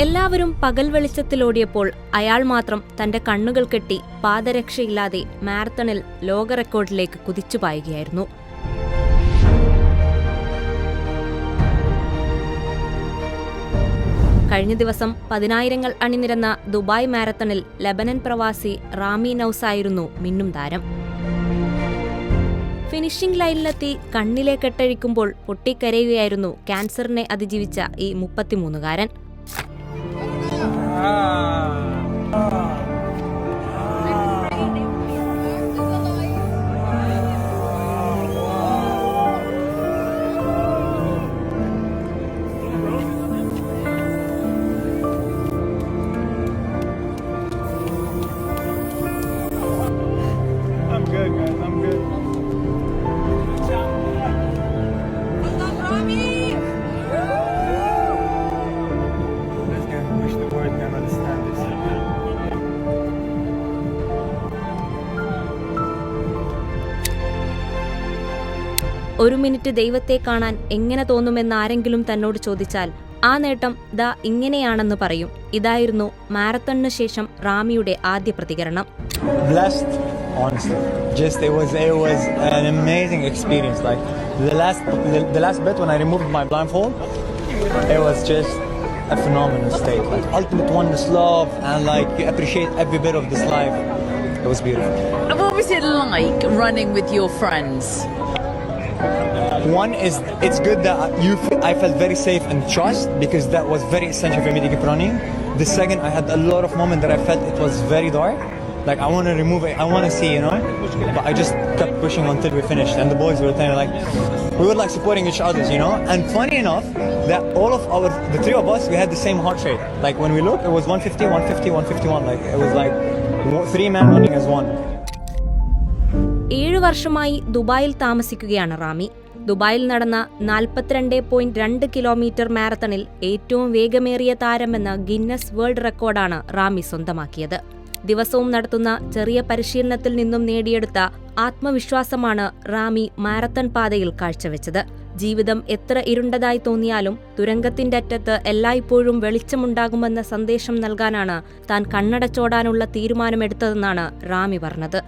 എല്ലാവരും പകൽ വെളിച്ചത്തിലോടിയപ്പോൾ അയാൾ മാത്രം തന്റെ കണ്ണുകൾ കെട്ടി പാദരക്ഷയില്ലാതെ മാരത്തണിൽ ലോക റെക്കോർഡിലേക്ക് കുതിച്ചു പായുകയായിരുന്നു. കഴിഞ്ഞ ദിവസം പതിനായിരങ്ങൾ അണിനിരന്ന ദുബായ് മാരത്തണിൽ ലബനൻ പ്രവാസി റാമി നൌസ് ആയിരുന്നു മിന്നും താരം. ഫിനിഷിംഗ് ലൈനിലെത്തി കണ്ണിലെ കെട്ടഴിക്കുമ്പോൾ പൊട്ടിക്കരയുകയായിരുന്നു ക്യാൻസറിനെ അതിജീവിച്ച ഈ മുപ്പത്തിമൂന്നുകാരൻ. I'm good, guys. I'm good. Good job. ഒരു മിനിറ്റ് ദൈവത്തെ കാണാൻ എങ്ങനെ തോന്നുമെന്ന് ആരെങ്കിലും തന്നോട് ചോദിച്ചാൽ ആ നേട്ടം ദാ ഇങ്ങനെയാണെന്ന് പറയും ഇതായിരുന്നു മാരത്തണിന് ശേഷം റാമിയുടെ ആദ്യ പ്രതികരണം Blessed, honestly. Just it was it was an amazing experience. Like the last the, the last bit when I removed my blindfold, it was just a phenomenal state. Like ultimate oneness, love, and like you appreciate every bit of this life. It was beautiful. What was it like running with your friends? One is it's good that you I felt very safe and trust because that was very essential for me to keep running. The second, I had a lot of moments that I felt it was very dark. Like I want to remove it, I want to see, you know. But I just kept pushing until we finished, and the boys were telling me like we were like supporting each other, you know. And funny enough, that all of our the three of us we had the same heart rate. Like when we looked, it was 150, 150, 151. Like it was like three men running as one. ഏഴു വർഷമായി ദുബായിൽ താമസിക്കുകയാണ് ramie. ദുബായിൽ നടന്ന നാൽപ്പത്തിരണ്ട് point രണ്ട് kilometre മാരത്തണിൽ ഏറ്റവും വേഗമേറിയ താരമെന്ന ഗിന്നസ് വേൾഡ് റെക്കോർഡാണ് റാമി സ്വന്തമാക്കിയത്. ദിവസവും നടത്തുന്ന ചെറിയ പരിശീലനത്തിൽ നിന്നും നേടിയെടുത്ത ആത്മവിശ്വാസമാണ് റാമി മാരത്തൺ പാതയിൽ കാഴ്ചവെച്ചത്. ജീവിതം എത്ര ഇരുണ്ടതായി തോന്നിയാലും തുരങ്കത്തിന്റെ അറ്റത്ത് എല്ലായ്പ്പോഴും വെളിച്ചമുണ്ടാകുമെന്ന സന്ദേശം നൽകാനാണ് താൻ കണ്ണടച്ചോടാനുള്ള തീരുമാനമെടുത്തതെന്നാണ് റാമി പറഞ്ഞത്.